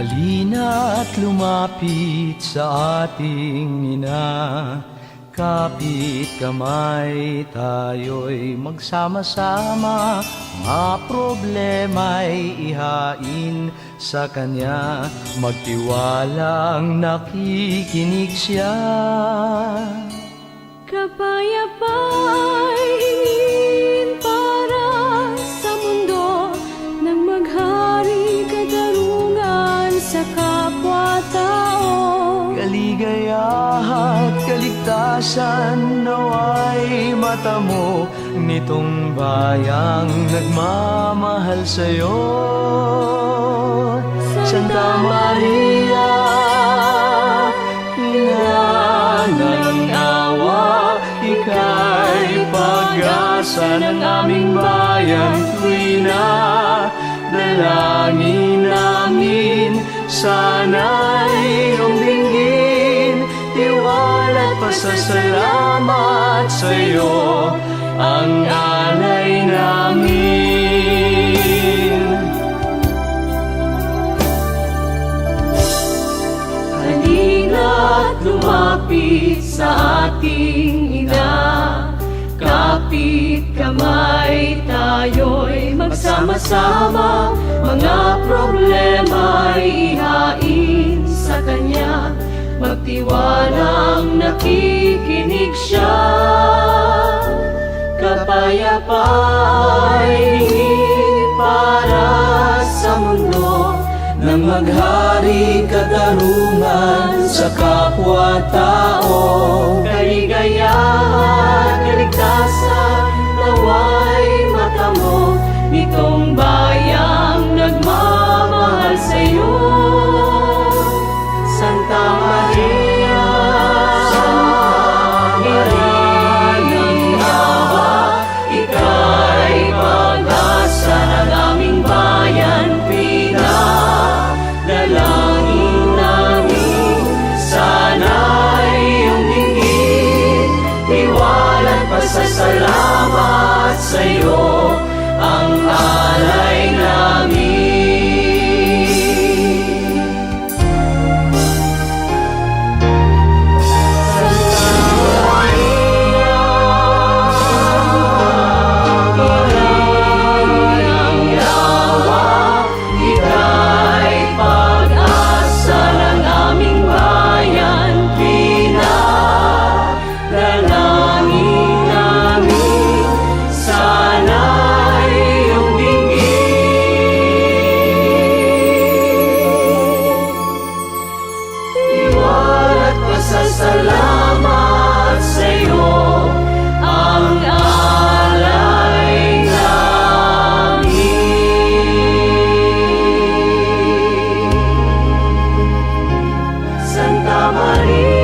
Halina't lumapit sa ating ina Kapit kamay tayo'y magsama-sama. Mga problema'y ihain sa Kanya. Magtiwalang nakikinig siya. Kapayapa'y kapwa-tao Kaligayahat, kaligtasan naway mata mo Nitong bayang nagmamahal sa'yo. Santa Maria, Ina ng awa Ika'y pag-asa ng aming bayan. Tuwina, dalangin namin Sana'y pasasalamat sa'yo Ang alay namin. Halina't lumapit sa ating ina. Kapit kamay tayo'y magsama-sama. Mga problema'y Kanya Magtiwalang nakikinig siya. Kapayapa'y para sa mundo Nang maghari katarungan sa kapwa-tao. Kaligayahan, sa'yo ang alay. Salamat sa iyo ang alay namin. Santa Maria